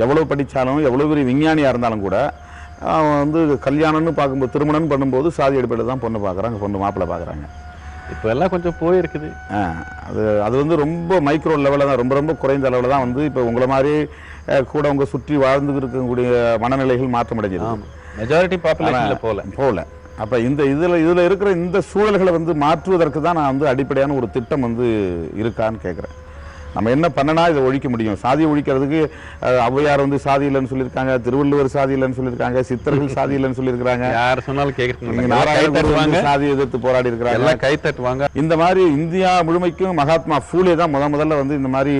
எவ்வளோ படித்தாலும் எவ்வளோ பெரிய விஞ்ஞானியாக இருந்தாலும் கூட அவன் வந்து கல்யாணம்னு பார்க்கும்போது திருமணம்னு பண்ணும்போது சாதி அடிப்படையில் தான் பொண்ணு பார்க்குறாங்க பொண்ணு மாப்பிள்ளை பார்க்குறாங்க. இப்போ எல்லாம் கொஞ்சம் போயிருக்குது. அது அது வந்து ரொம்ப மைக்ரோ லெவலில் தான் ரொம்ப ரொம்ப குறைந்த அளவில் தான் வந்து இப்போ உங்களை மாதிரி கூட உங்க சுற்றி வாழ்ந்து இருக்கக்கூடிய மனநிலைகள் மாற்றம் அடைஞ்சிருக்கு மெஜாரிட்டி பாப்புலேஷன்ல போல. போகல அப்போ இந்த இதில் இதில் இருக்கிற இந்த சூழல்களை வந்து மாற்றுவதற்கு தான் நான் வந்து அடிப்படையான ஒரு திட்டம் வந்து இருக்கான்னு கேட்குறேன் நம்ம என்ன பண்ணனா இதை ஒழிக்க முடியும். சாதியை ஒழிக்கிறதுக்கு ஔவையார் வந்து சாதி இல்லைன்னு சொல்லியிருக்காங்க திருவள்ளுவர் சாதி இல்லைன்னு சொல்லியிருக்காங்க சித்தர்கள் சாதி இல்லைன்னு சொல்லியிருக்காங்க யார் சொன்னாலும் கேட்கறதுக்கு நீங்க மாட்டாங்க. எல்லாம் கை நாராயண குரு தட்டுவாங்க வந்து சாதி எதிர்த்து போராடி இருக்கிறாங்க எல்லாம் கை தட்டுவாங்க இந்த மாதிரி இந்தியா முழுமைக்கும் மகாத்மா ஃபூலே தான் முத முதல்ல வந்து இந்த மாதிரி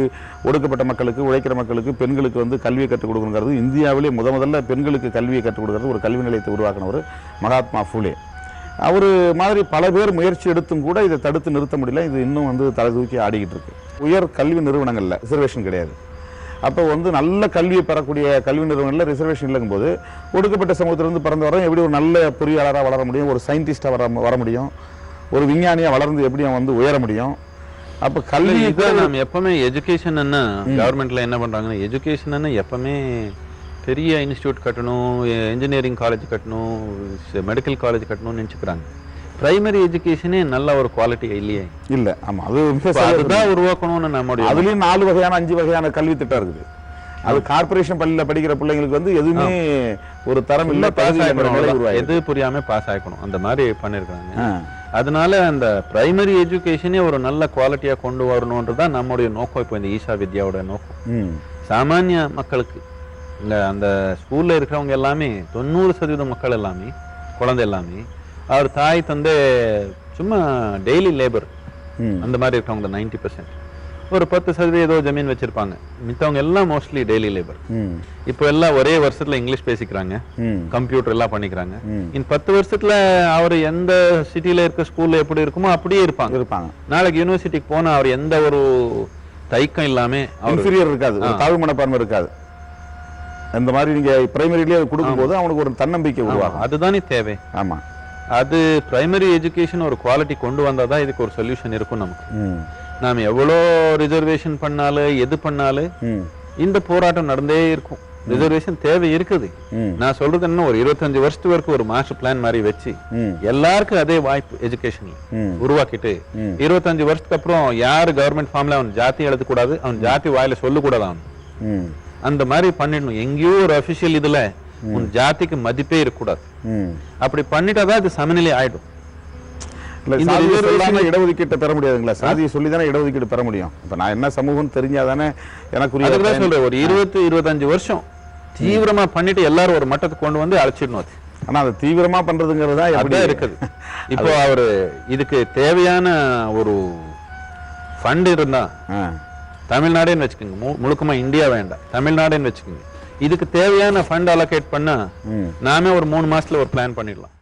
ஒடுக்கப்பட்ட மக்களுக்கு உழைக்கிற மக்களுக்கு பெண்களுக்கு வந்து கல்வியை கற்றுக் கொடுக்கணுங்கிறது இந்தியாவிலே முத முதல்ல பெண்களுக்கு கல்வியை கற்றுக் கொடுக்கறது ஒரு கல்வி நிலையத்தை உருவாக்கினவர் மகாத்மா ஃபூலே அவர் மாதிரி பல பேர் முயற்சி எடுத்தும் கூட இதை தடுத்து நிறுத்த முடியல. இது இன்னும் வந்து தலை தூக்கி ஆடிக்கிட்டு இருக்கு. உயர் கல்வி நிறுவனங்களில் ரிசர்வேஷன் கிடையாது. அப்போ வந்து நல்ல கல்வியை பெறக்கூடிய கல்வி நிறுவனங்களில் ரிசர்வேஷன் இல்லைங்கும்போது ஒடுக்கப்பட்ட சமூகத்திலிருந்து பிறந்து வரோம் எப்படி ஒரு நல்ல பொறியாளராக வளர முடியும் ஒரு சயின்டிஸ்டாக வர வர முடியும் ஒரு விஞ்ஞானியாக வளர்ந்து எப்படி அவன் வந்து உயர முடியும்? அப்போ கல்வி நம்ம எப்பவுமே எஜுகேஷன் கவர்மெண்ட்ல என்ன பண்றாங்கன்னா எஜுகேஷன் எப்பவுமே பெரிய இன்ஸ்டியூட் கட்டணும் இன்ஜினியரிங் காலேஜ் கட்டணும் மெடிக்கல் காலேஜ் கட்டணும்னு நினைச்சுக்கிறாங்க. பிரைமரி எஜுகேஷனே நல்ல ஒரு குவாலிட்டி இல்லையே. இல்லை ஆமாம் அது அதுதான் உருவாக்கணும்னு நம்முடைய அதுலயும் நாலு வகையான அஞ்சு வகையான கல்வி திட்டம் இருக்குது. அது கார்ப்பரேஷன் பள்ளியில படிக்கிற பிள்ளைங்களுக்கு வந்து எதுவுமே ஒரு தரம் இல்ல பாஸ் ஆகணும். எது புரியாம பாஸ் ஆகணும் அந்த மாதிரி பண்ணிருக்காங்க. அதனால அந்த பிரைமரி எஜுகேஷனே ஒரு நல்ல குவாலிட்டியா கொண்டு வரணுன்றதுதான் நம்முடைய நோக்கம். இப்போ இந்த ஈஷா வித்யாவோட நோக்கம். சாமானிய மக்களுக்கு இந்த அந்த ஸ்கூல்ல இருக்கிறவங்க எல்லாமே தொண்ணூறு சதவீத மக்கள் எல்லாமே குழந்தை எல்லாமே அவர் தாய் தந்தை சும்மா டெய்லி லேபர். அந்த மாதிரி இருக்கவங்க நைன்டி பர்சன்ட் ஒரு பத்து சதவீதம் ஏதோ ஜமீன் வச்சிருப்பாங்க. மித்தவங்க எல்லாம் மோஸ்ட்லி டெய்லி லேபர். இப்போ எல்லாம் ஒரே வருஷத்துல இங்கிலீஷ் பேசிக்கிறாங்க. கம்ப்யூட்டர் எல்லாம் பண்ணிக்கிறாங்க. இந்த பத்து வருஷத்துல அவர் எந்த சிட்டில இருக்க ஸ்கூல்ல எப்படி இருக்குமோ அப்படியே இருப்பாங்க. இருப்பாங்க. நாளைக்கு யூனிவர்சிட்டிக்கு போனா அவர் எந்த ஒரு தயக்கம் இல்லாம இன்ஃபீரியர் இருக்காது. தாழ்வு மனப்பான்மை இருக்காது. இந்த மாதிரி நீங்க பிரைமரியிலேயே கொடுக்கும்போது அவனுக்கு ஒரு தன்னம்பிக்கை உருவாகும். அதுதானே தேவை. ஆமா. அது பிரைமரி எஜுகேஷன் ஒரு குவாலிட்டி கொண்டு வந்தாதான் இதுக்கு ஒரு சொல்யூஷன் இருக்கும் நமக்கு. நாம எவ்வளோ ரிசர்வேஷன் பண்ணாலும் எது பண்ணாலும். இந்த போராட்டம் நடந்தே இருக்கும் ரிசர்வேஷன் தேவை இருக்குது. நான் சொல்றது என்ன ஒரு இருபத்தஞ்சு வருஷத்து வரைக்கும் ஒரு மாஸ்டர் பிளான் மாதிரி வச்சு. எல்லாருக்கும் அதே வாய்ப்பு எஜுகேஷன்ல. உருவாக்கிட்டு. இருபத்தஞ்சு வருஷத்துக்கு அப்புறம் யாரு கவர்மெண்ட் ஃபார்ம்ல அவன் ஜாதி எழுதக்கூடாது அவன் ஜாதி வாயில சொல்லக்கூடாது அவன். அந்த மாதிரி பண்ணிடணும் எங்கேயோ ஒரு அபிஷியல் இதுல உன் ஜாதிக்கு மதிப்பே இருக்கக்கூடாது. அப்படி பண்ணிட்டாதான் இது சமநிலை ஆயிடும். இடஒதுக்கீட்டை பெற முடியாதுங்களா? சாதியை சொல்லி தானே இடஒதுக்கீடு பெற முடியும். இப்ப நான் என்ன சமூகம்னு தெரிஞ்சாதானே அதுக்குதான் சொல்றேன் ஒரு இருபத்து இருபத்தஞ்சு வருஷம் தீவிரமா பண்ணிட்டு எல்லாரும் ஒரு மட்டத்துக்கு கொண்டு வந்து அழைச்சிடணும் அது. ஆனா அதை தீவிரமா பண்றதுங்கிறது தான் அப்படியே இருக்குது. இப்போ அவரு இதுக்கு தேவையான ஒரு ஃபண்ட் இருந்தா. தமிழ்நாடுன்னு வச்சுக்கோங்க. முழுக்கமா இந்தியா வேண்டாம். தமிழ்நாடுன்னு வச்சுக்கோங்க. இதுக்கு தேவையான ஃபண்ட் அலோகேட் பண்ணா. நாமே ஒரு மூணு மாசத்துல ஒரு பிளான் பண்ணிடலாம்